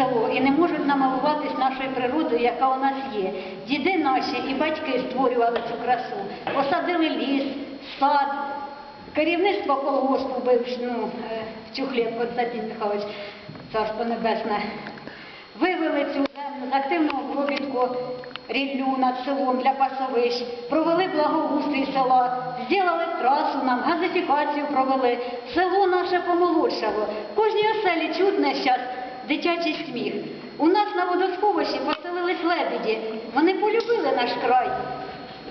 село і не можуть намалуватись нашою природою, яка у нас є. Діди наші і батьки створювали цю красу, посадили ліс, сад. Керівництво колгоспу ну, е, Чухлєв Константин Михайлович, царство небесне, вивели цю землю з активного обробітку ріллю над селом для пасовищ, провели благоустрій села, зробили трасу нам, газифікацію провели. Село наше помолодшало. Кожній оселі чутне зараз дитячий сміх. У нас на водосховищі поселились лебеді. Вони полюбили наш край.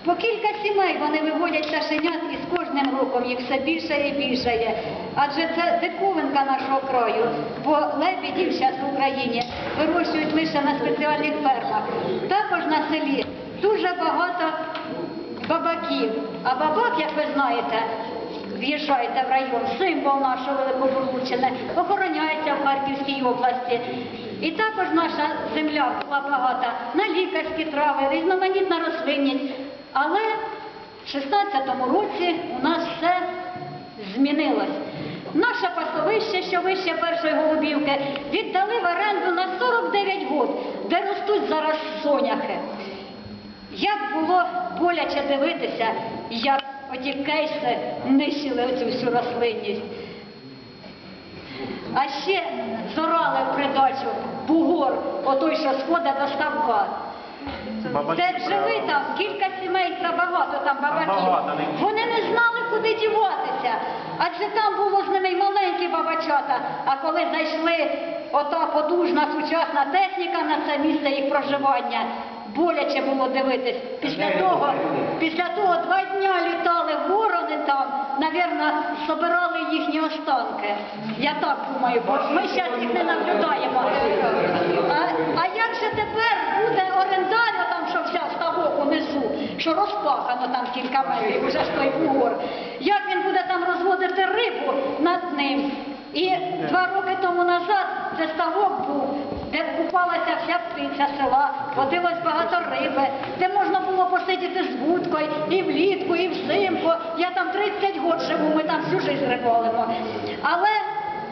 По кілька сімей вони виводять пташенят і з кожним роком їх все більше і більше є. Адже це диковинка нашого краю, бо лебедів зараз в Україні вирощують лише на спеціальних фермах. Також на селі дуже багато бабаків. А бабак, як ви знаєте, в'їжджаєте в район, символ нашого Великоболуччини, охороняється в Харківській області. І також наша земля була багата на лікарські трави, різноманітна рослинність. Але в 16-му році у нас все змінилось. Наше пасовище, що вище першої голубівки, віддали в оренду на 49 год, де ростуть зараз соняхи. Як було боляче дивитися, як оті кейси нищили оцю всю рослинність. А ще зорали в придачу бугор, отой, що сходить до ставка. Де жили там, кілька сімей, це багато там бабаків. Вони не знали, куди діватися. Адже там було з ними й маленькі бабачата. А коли зайшли ота подужна сучасна техніка на це місце їх проживання, боляче було дивитись. Після того, після того два дня літали ворони там, навірно, собирали їхні останки. Я так думаю, бо ми зараз їх не наблюдаємо. А, а як же тепер буде орендар, там, що вся ставок унизу, що розпахано там кілька метрів, уже ж той бугор. Як він буде там розводити рибу роки тому назад це ставок був, де купалася вся птиця села, водилось багато риби, де можна було посидіти з вудкою і влітку, і взимку. Я там 30 років живу, ми там всю життя рибалимо. Але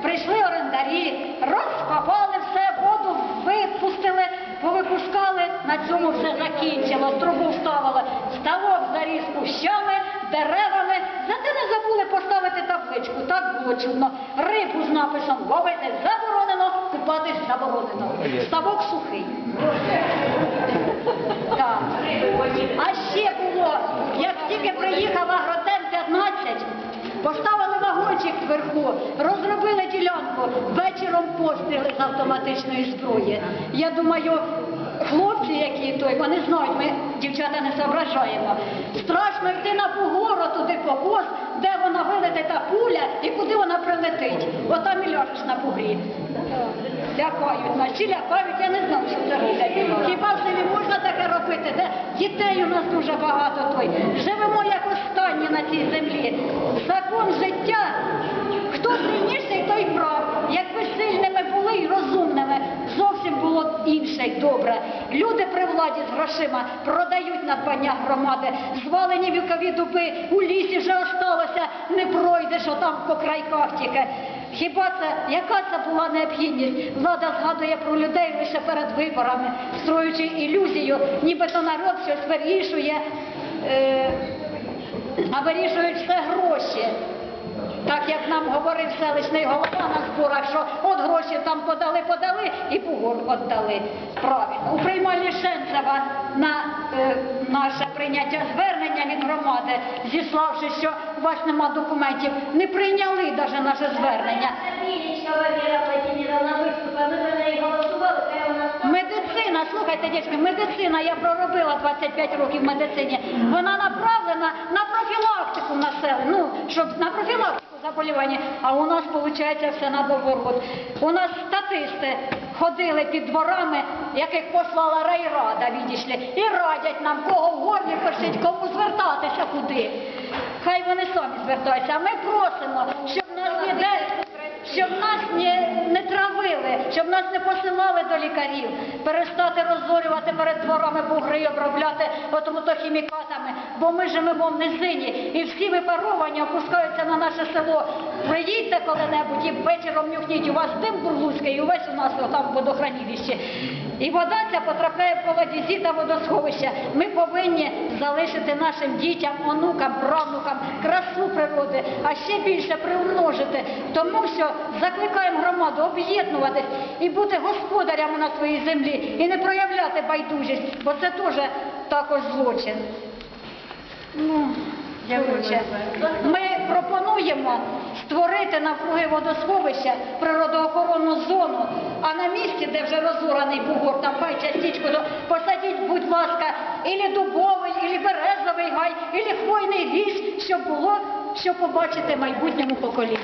прийшли орендарі, розкопали все, воду випустили, повипускали, на цьому все закінчилось, трубу вставили, ставок заріс кущами, деревами, зате не забули поставити табличку, так було чудно. Рибу з написом ловити заборонено, купатись заборонено. Ставок сухий. Так. А ще було, як тільки приїхав Агротем 15, поставили вагончик вверху, розробили ділянку, вечором постріли з автоматичної зброї. Я думаю, хлопці, які той, вони знають, ми дівчата не соображаємо. Страшно йти на бугору туди по коз, де вона вилете та пуля і куди вона прилетить. Отам і ляжеш на бугрі. Лякають нас, чи лякають, я не знаю, що це роблять. Хіба в селі можна таке робити? Де дітей у нас дуже багато той. Живемо як останні на цій землі. Закон життя. Владі з грошима продають надбання громади, звалені вікові дуби, у лісі вже осталося, не пройдеш отам по крайках тільки. Хіба це, яка це була необхідність? Влада згадує про людей лише перед виборами, строючи ілюзію, нібито народ щось вирішує, е, а вирішують все гроші. Так як нам говорив селищний голова на зборах, що от гроші там подали, подали і бугор віддали. Правильно. У приймальні Шенцева на е, наше прийняття звернення від громади, зіславши, що у вас нема документів, не прийняли навіть наше звернення. Медицина, слухайте, дівчатки, медицина, я проробила 25 років в медицині. Вона направлена на профілактику населення, ну, щоб на заболівання. А у нас виходить все наоборот. У нас статисти ходили під дворами, яких послала райрада, відійшли, і радять нам, кого в горлі першить, кому звертатися куди. Хай вони самі звертаються. А ми просимо, щоб нас ніде щоб нас не, не щоб нас не посилали до лікарів, перестати розорювати перед дворами бугри і обробляти отрутохімікатами, бо ми живемо в низині і всі випаровані опускаються на наше село. Приїдьте коли-небудь і вечором нюхніть, у вас дим бурлуцький, і увесь у нас там в. І вода ця потрапляє в колодязі та водосховища. Ми повинні залишити нашим дітям, онукам, правнукам красу природи, а ще більше примножити. Тому що закликаємо громаду об'єднуватись і бути господарями на своїй землі, і не проявляти байдужість, бо це теж також злочин. Ну, коротше, ми пропонуємо створити навкруги водосховища природоохоронну зону, а на місці, де вже розораний бугор, там хай частичку, то посадіть, будь ласка, ілі дубовий, ілі березовий гай, ілі хвойний ліс, щоб було, що побачити майбутньому поколінню.